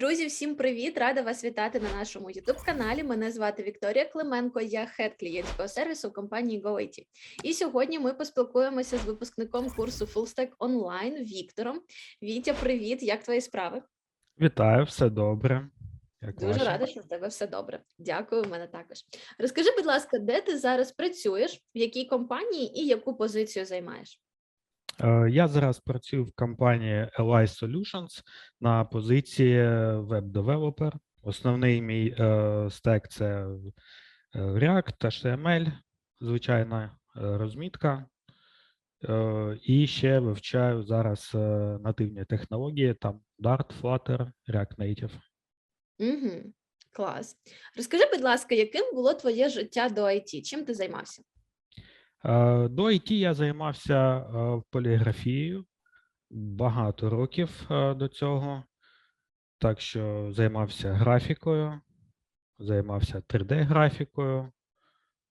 Друзі, всім привіт! Рада вас вітати на нашому youtube каналі. Мене звати Вікторія Клименко, я хед клієнтського сервісу в компанії GoIT. І сьогодні ми поспілкуємося з випускником курсу FullStack Online Віктором. Вітя, привіт! Як твої справи? Вітаю, все добре. Як Дуже ваше? рада, що в тебе все добре. Дякую, в мене також. Розкажи, будь ласка, де ти зараз працюєш, в якій компанії і яку позицію займаєш? Е, Я зараз працюю в компанії Li Solutions на позиції веб-девелопер. Основний мій е, стек це е, React, HTML, звичайна е, розмітка. І ще вивчаю зараз нативні технології, там Dart, Flutter, React Native. Угу, клас. Розкажи, будь ласка, яким було твоє життя до IT? Чим ти займався? Е, До IT я займався е, поліграфією багато років е, до цього. Так що займався графікою, займався 3D-графікою.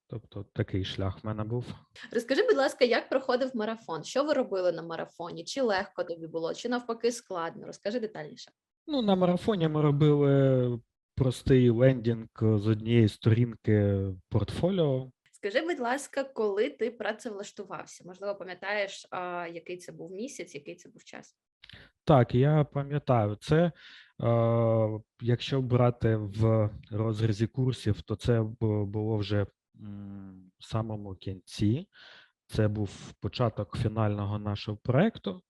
Тобто такий шлях в мене був. Розкажи, будь ласка, як проходив марафон? Що ви робили на марафоні? Чи легко тобі було, чи навпаки складно? Розкажи детальніше. Ну, на марафоні ми робили простий лендінг з однієї сторінки портфоліо. Скажи, будь ласка, коли ти працевлаштувався? Можливо, пам'ятаєш, а, який це був місяць, який це був час? Так, я пам'ятаю, це е, якщо брати в розрізі курсів, то це було вже в самому кінці. Це був початок фінального нашого проекту,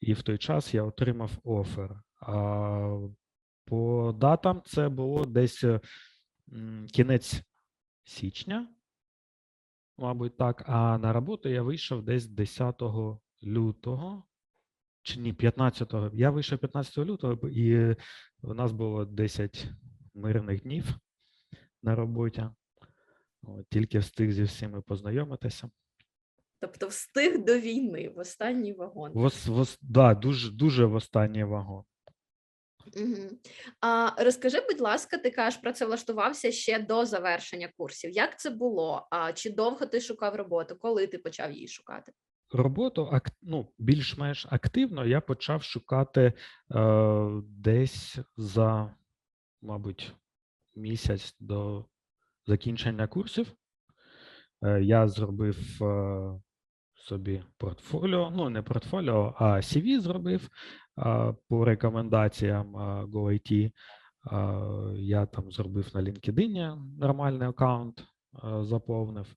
і в той час я отримав офер. А по датам це було десь кінець січня, мабуть, так. А на роботу я вийшов десь 10 лютого чи ні, 15-го. Я вийшов 15 лютого, і у нас було 10 мирних днів на роботі. От, тільки встиг зі всіми познайомитися. Тобто встиг до війни в останній вагон. Вос, вос, да, дуже, дуже в останній вагон. Угу. А, розкажи, будь ласка, ти кажеш, працевлаштувався ще до завершення курсів. Як це було? А, чи довго ти шукав роботу? Коли ти почав її шукати? Роботу ну, більш-менш активно я почав шукати е, десь за, мабуть, місяць до закінчення курсів. Е, я зробив е, собі портфоліо, ну не портфоліо, а CV зробив по рекомендаціям GoIT. Я там зробив на LinkedIn нормальний аккаунт, заповнив,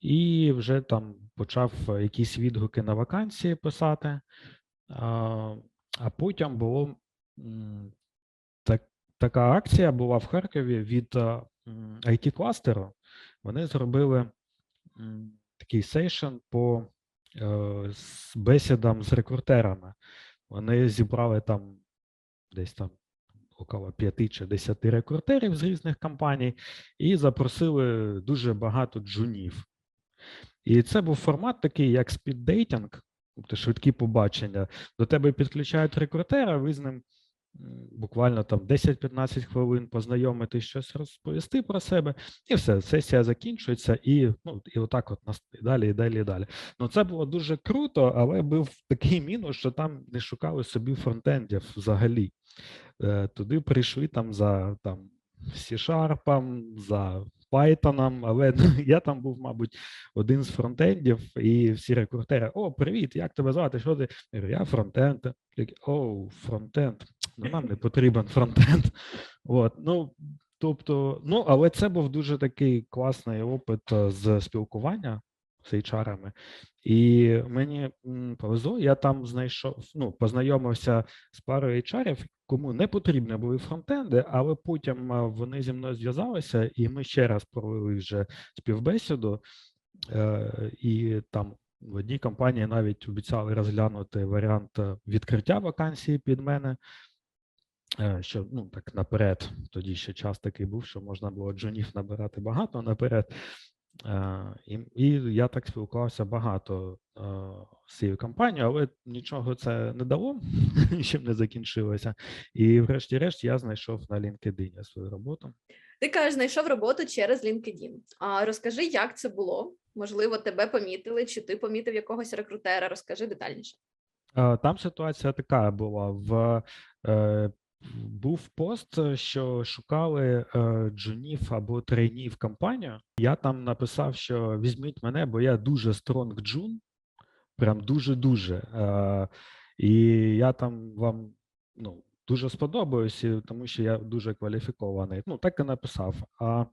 і вже там почав якісь відгуки на вакансії писати. А, а потім було так, така акція була в Харкові від it кластеру. Вони зробили такий сейшн по е, бесідам з рекрутерами. Вони зібрали там десь там около п'яти чи 10 рекрутерів з різних компаній і запросили дуже багато джунів. І це був формат такий, як спіддейтинг, тобто швидкі побачення. До тебе підключають рекрутера, ви з ним буквально там 10-15 хвилин познайомити, щось розповісти про себе, і все, сесія закінчується, і ну, і отак от і далі, і далі, і далі. Ну, це було дуже круто, але був такий мінус, що там не шукали собі фронтендів взагалі. Е, Туди прийшли там за там, C-Sharp, за Python, але ну, я там був, мабуть, один з фронтендів, і всі рекрутери: О, привіт, як тебе звати? Що ти? Я говорю, я фронтенд. Такі, О, фронтенд. Ну, нам не потрібен фронтенд. От, ну, тобто, ну, але це був дуже такий класний опит е, з спілкування з HR-ами. І мені повезло, я там знайшов, ну, познайомився з парою HR-ів, кому не потрібні були фронтенди, але потім е, вони зі мною зв'язалися, і ми ще раз провели вже співбесіду. Е, І там в одній компанії навіть обіцяли розглянути варіант відкриття вакансії під мене. Е, Що ну так наперед, тоді ще час такий був, що можна було джунів набирати багато наперед. Е, І, і я так спілкувався багато е, з цією компанією, але нічого це не дало, щоб не закінчилося. І врешті-решт я знайшов на LinkedIn свою роботу. Ти кажеш, знайшов роботу через LinkedIn. А розкажи, як це було? Можливо, тебе помітили, чи ти помітив якогось рекрутера? Розкажи детальніше. Там ситуація така була в був пост, е, що шукали е, джунів або трейнів в компанію. Я там написав, що візьміть мене, бо я дуже стронг джун, прям дуже-дуже. Е, і я там вам ну, дуже сподобаюсь, і тому що я дуже кваліфікований. Ну, так і написав. А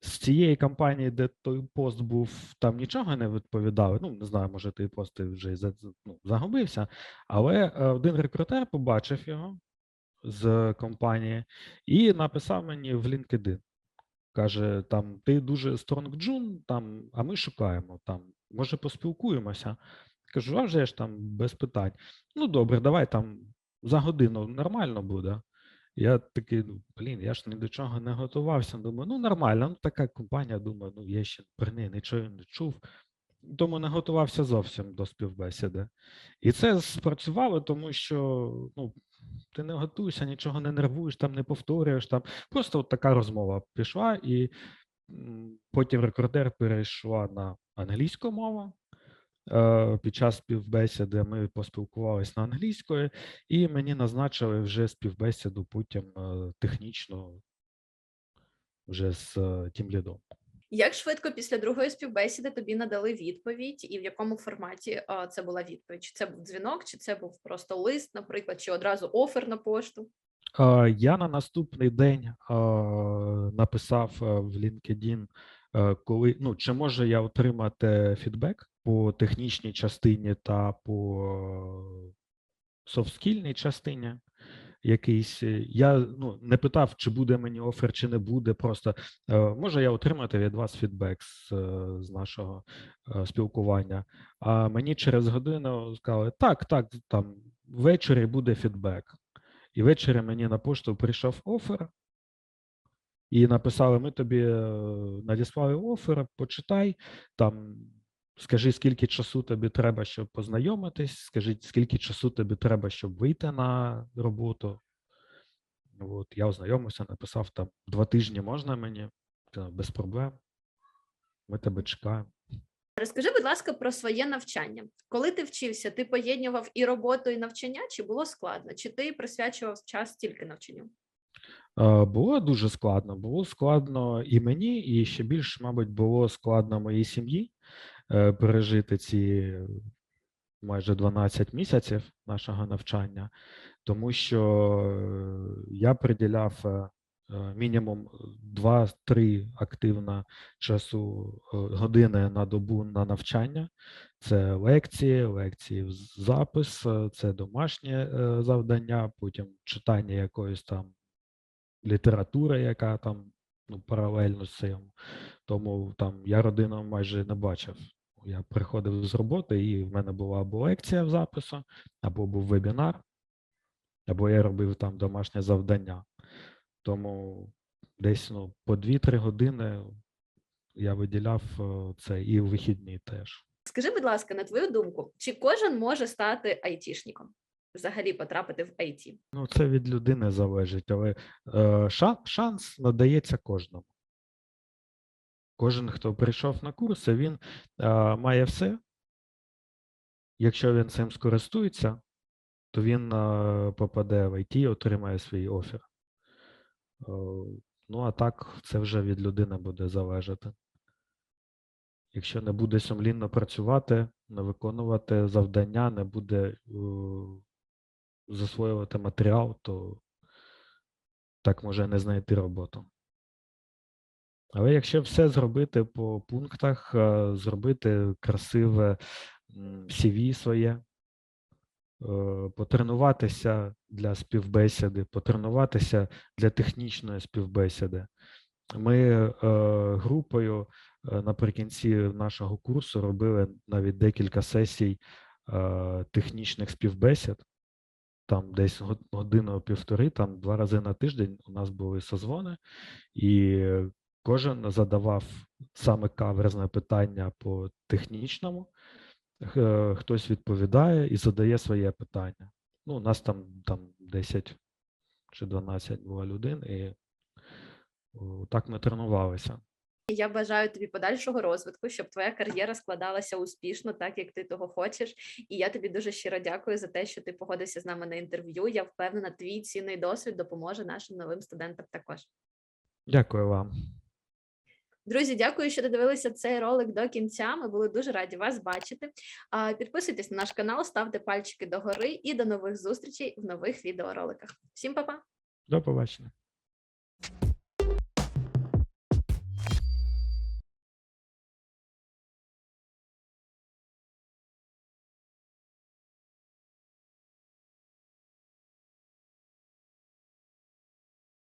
з цієї компанії, де той пост був, там нічого не відповідали. Ну, не знаю, може, той пост вже ну, загубився. Але один рекрутер побачив його з компанії і написав мені в LinkedIn. Каже: там ти дуже strong джун, там, а ми шукаємо там. Може, поспілкуємося. Кажу, а вже ж там без питань. Ну, добре, давай там за годину нормально буде. Я такий, ну, блін, я ж ні до чого не готувався. Думаю, ну нормально, ну така компанія, думаю, ну я ще про неї нічого не чув. Тому не готувався зовсім до співбесіди. І це спрацювало, тому що ну, ти не готуєшся, нічого не нервуєш, там не повторюєш. Там. Просто от така розмова пішла, і потім рекордер перейшла на англійську мову. Е, Під час співбесіди ми поспілкувалися на англійської, і мені назначили вже співбесіду потім е, технічно вже з е, тім лідом. Як швидко після другої співбесіди тобі надали відповідь, і в якому форматі а, це була відповідь? Чи це був дзвінок, чи це був просто лист, наприклад, чи одразу офер на пошту? Я на наступний день е, написав в LinkedIn, коли ну чи можу я отримати фідбек по технічній частині та по софтскільній частині. Якийсь е, я ну не питав, чи буде мені офер, чи не буде. Просто е, може я отримати від вас фідбек з, е, з нашого спілкування. А мені через годину сказали: так, так, там ввечері буде фідбек. І ввечері мені на пошту прийшов офер, і написали: ми тобі надіслали офер, почитай там. Скажи, скільки часу тобі треба, щоб познайомитись, скажи, скільки часу тобі треба, щоб вийти на роботу. От, я ознайомився, написав там два тижні можна мені, без проблем. Ми тебе чекаємо. Розкажи, будь ласка, про своє навчання. Коли ти вчився, ти поєднував і роботу, і навчання, чи було складно? Чи ти присвячував час тільки навчанню? Е, Було дуже складно. Було складно і мені, і ще більше, мабуть, було складно моїй сім'ї пережити ці майже 12 місяців нашого навчання, тому що е, я приділяв е, е, мінімум 2-3 активно часу е, години на добу на навчання. Це лекції, лекції в запис, е, це домашнє е, завдання, потім читання якоїсь там літератури, яка там ну, паралельно з цим. Тому там я родину майже не бачив. Я приходив з роботи, і в мене була або лекція в запису, або був вебінар, або я робив там домашнє завдання. Тому десь ну, по 2-3 години я виділяв е, це і в вихідні теж. Скажи, будь ласка, на твою думку, чи кожен може стати айтішником? Взагалі потрапити в IT? Ну, це від людини залежить, але е, шанс надається кожному. Кожен, хто прийшов на курси, він е, має все. Якщо він цим скористується, то він е, попаде в IT і отримає свій офер. Ну, а так, це вже від людини буде залежати. Якщо не буде сумлінно працювати, не виконувати завдання, не буде е, засвоювати матеріал, то так може не знайти роботу. Але якщо все зробити по пунктах, е, зробити красиве CV своє, е, потренуватися для співбесіди, потренуватися для технічної співбесіди. Ми е, групою наприкінці нашого курсу робили навіть декілька сесій технічних співбесід. Там десь годину-півтори, там два рази на тиждень у нас були созвони, і кожен задавав саме каверзне питання по технічному, е, хтось відповідає і задає своє питання. Ну, у нас там, там 10 чи 12 було людей, і так ми тренувалися. Я бажаю тобі подальшого розвитку, щоб твоя кар'єра складалася успішно, так як ти того хочеш. І я тобі дуже щиро дякую за те, що ти погодився з нами на інтерв'ю. Я впевнена, твій цінний досвід допоможе нашим новим студентам також. Дякую вам. Друзі, дякую, що додивилися цей ролик до кінця. Ми були дуже раді вас бачити. Підписуйтесь на наш канал, ставте пальчики догори і до нових зустрічей в нових відеороликах. Всім па-па! До побачення.